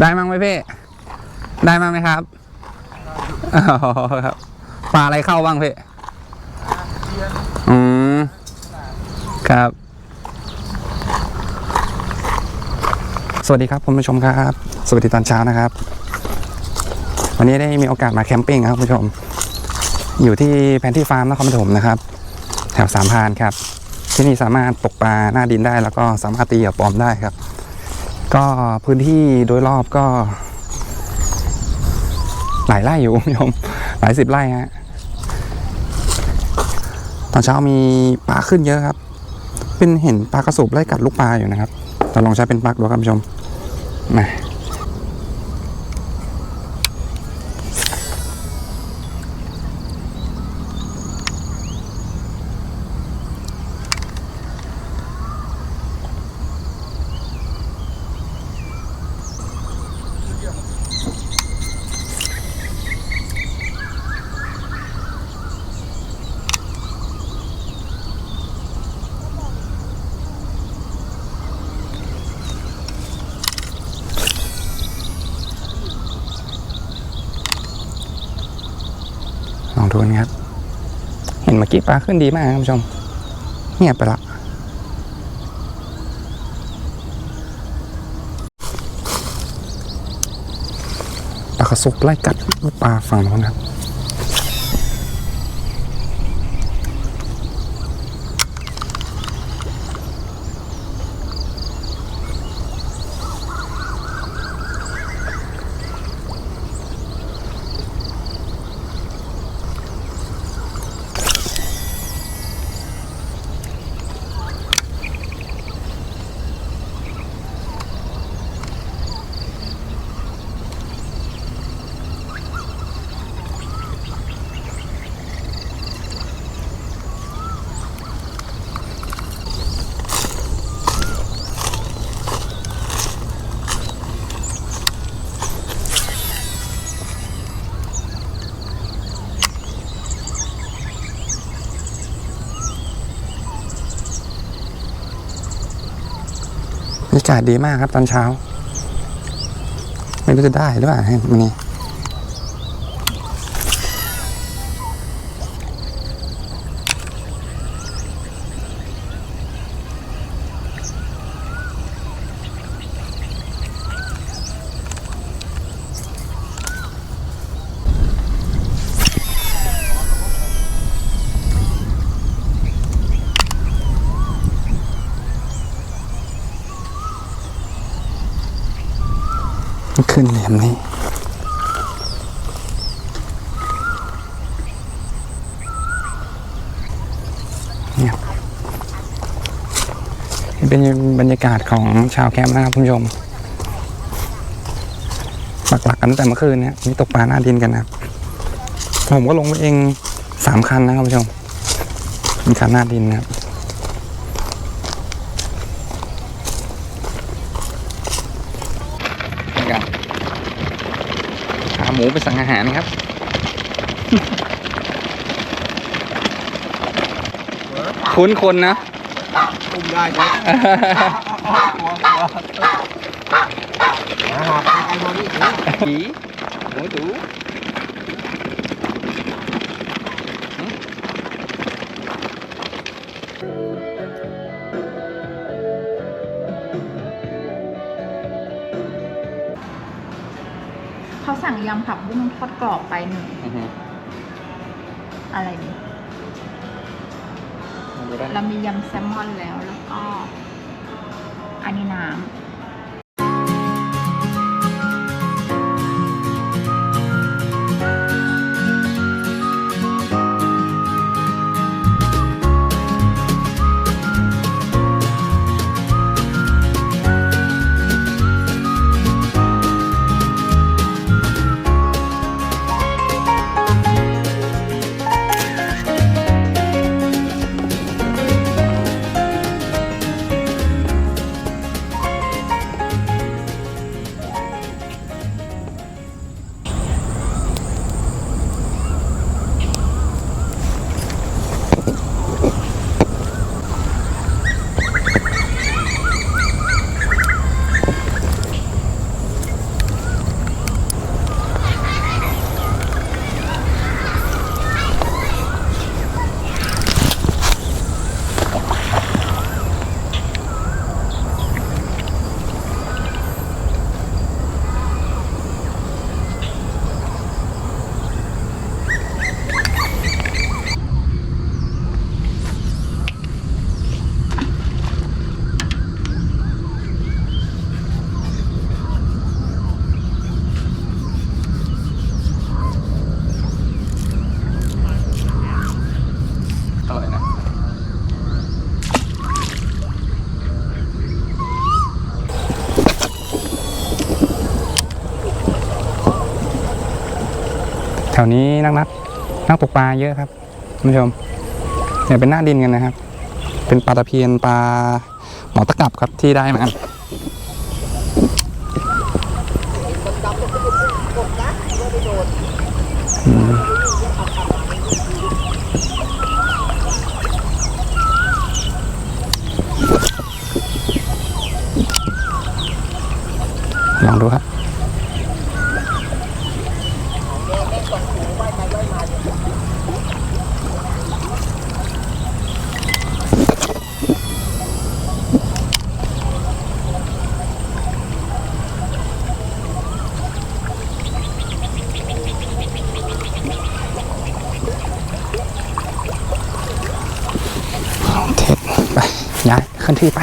ได้มั้งไหมพี่ได้มั้งไหมครับอ๋อครับปลาอะไรเข้าบ้างพี่อืมครับ สวัสดีครับคุณผู้ชมครับ สวัสดีตอนเช้านะครับ วันนี้ได้มีโอกาสมาแคมปิ้งครับคุณผู้ชม อยู่ที่แพนที่ฟาร์มนครปฐมนะครับ แถวสามพานครับ ที่นี่สามารถตกปลาหน้าดินได้แล้วก็สามารถตีเหยื่อปลอมได้ครับ ก็พื้นที่โดยรอบก็ หลายไร่อยู่คุณผู้ชมหลายสิบไร่ฮะตอนเช้ามีปลาขึ้นเยอะครับ เป็นเห็นปลากระสูบไล่กัดลูกปลาอยู่นะครับแต่ลองใช้เป็นปลักดูครับคุณผู้ชมมา ดูกันครับ เห็นเมื่อกี้ปลาขึ้นดีมากครับคุณผู้ชมเงียบไปละปลากระสุกไล่กัดลูกปลาฝั่งโน้นครับ อากาศดีมากครับตอนเช้า ไม่รู้จะได้หรือเปล่าให้มันนี่ ขึ้นเหลมนี้เนี่ยนี่เป็นบรรยากาศของชาวแคมป์นะครับคุณผู้ชมปักหลักกันตั้งแต่เมื่อคืนเนี่ยมีตกปลาหน้าดินกันนะครับ ผมก็ลงไปเองสามคันนะครับคุณผู้ชมมีคันหน้าดินนะครับ กันขา หมูไปสั่งอาหารครับ คุ้นคนนะคุมได้ไหมหัวหัวอาหารไอ้ตัวนี้ถือผีหมูตู ยำผักบุ้งทอดกรอบไปหนึ่งอะไรนี่เรามียำแซลมอนแล้วแล้วก็ อันนี้น้ แถวนี้นักนักนักตกปลาเยอะครับคุณผู้ชมเนี่ยเป็นหน้าดินกันนะครับ เป็นปลาตะเพียนปลาหมอตะกับครับที่ได้มาลองดูครับ เทปไป ย้ายขึ้นที่ไป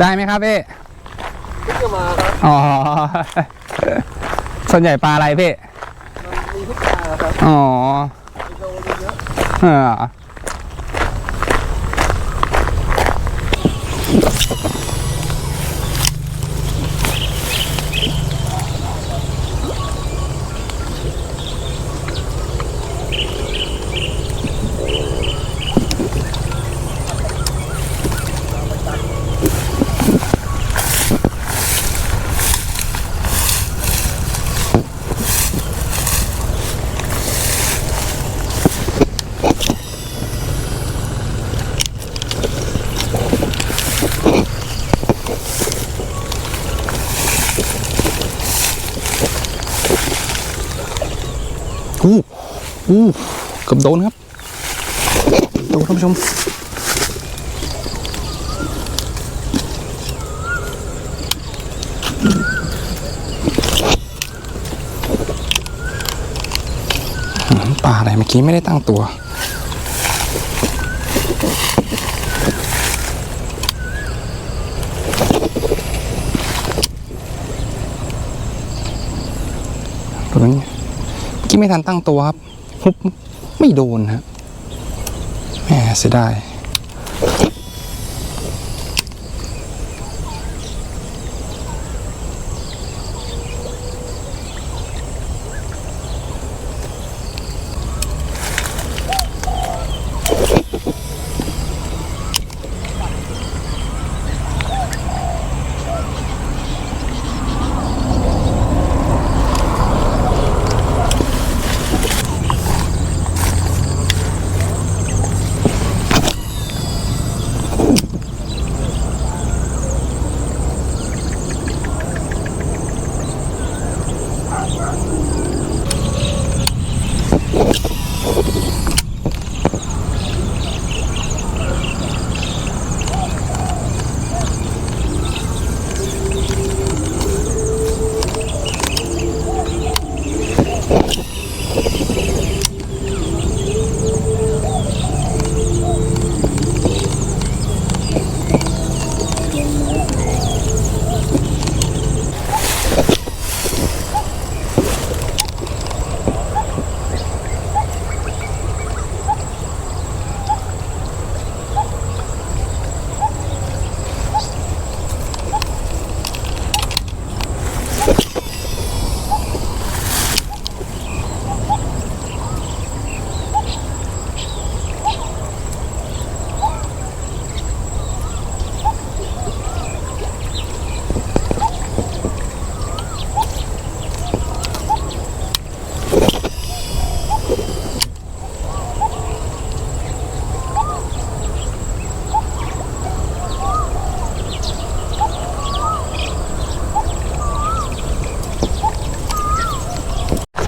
ได้ไหมครับพี่ขึ้นมาครับอ๋อส่วนใหญ่ปลาอะไรพี่มีทุกปลาครับอ๋อโลนึงเยอะอออู้ อู้เกือบโดนครับดูท่านผู้ชมปลาอะไรเมื่อกี้ไม่ได้ตั้งตัวตัวนี้เมื่อกี้ไม่ทันตั้งตัวครับ ฮุบไม่โดนฮะแหมเสียดาย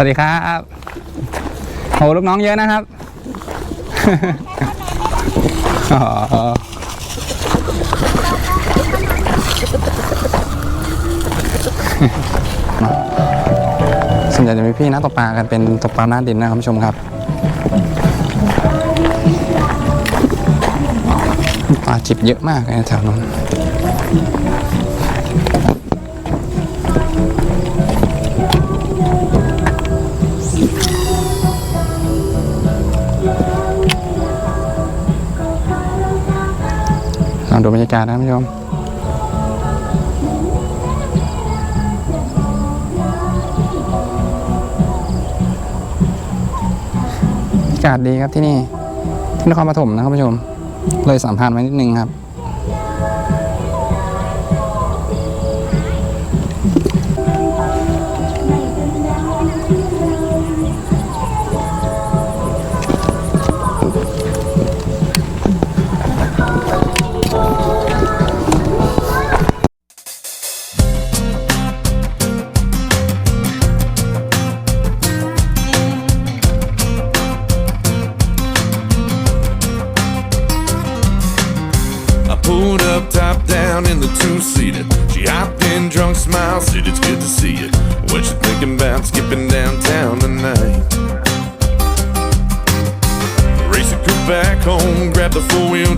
สวัสดีครับโหลูกน้องเยอะนะครับอ๋อส่วนใหญ่จะมีพี่นักตกปลากันเป็นตกปลาหน้าดินนะครับผู้ชมครับปลาจิบเยอะมากนะแถวนั้น ดูบรรยากาศนะผู้ชมอากาศดีครับที่นี่ที่นครปฐมนะครับผู้ชม เลยสัมพันธ์ไว้นิดนึงครับ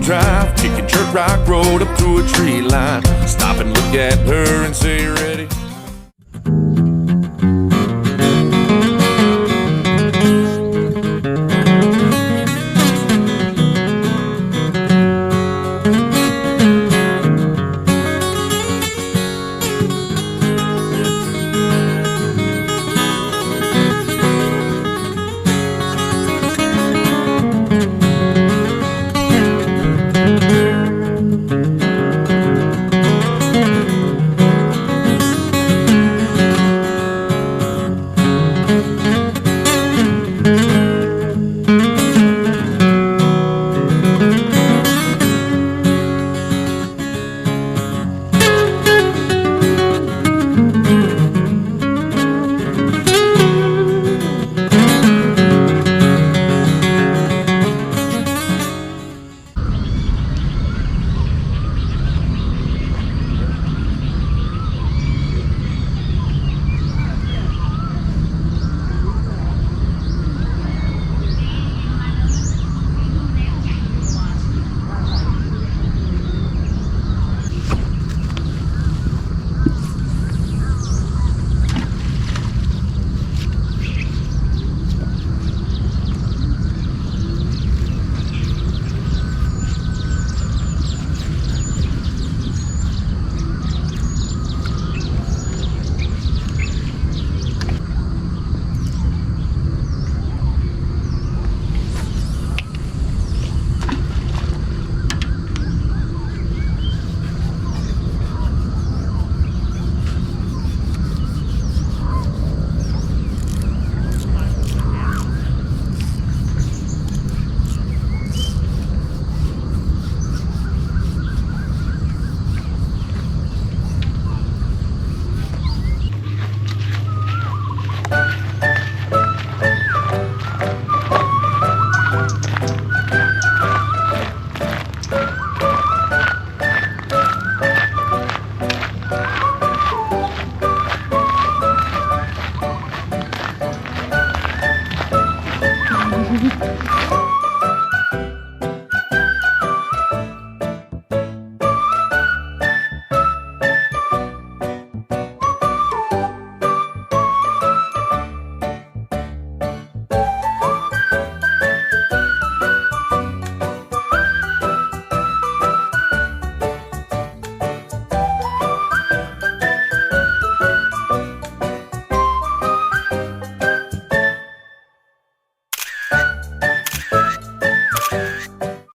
Drive, kicking dirt Rock Road up to a tree line. Stop and look at her and say, Ready?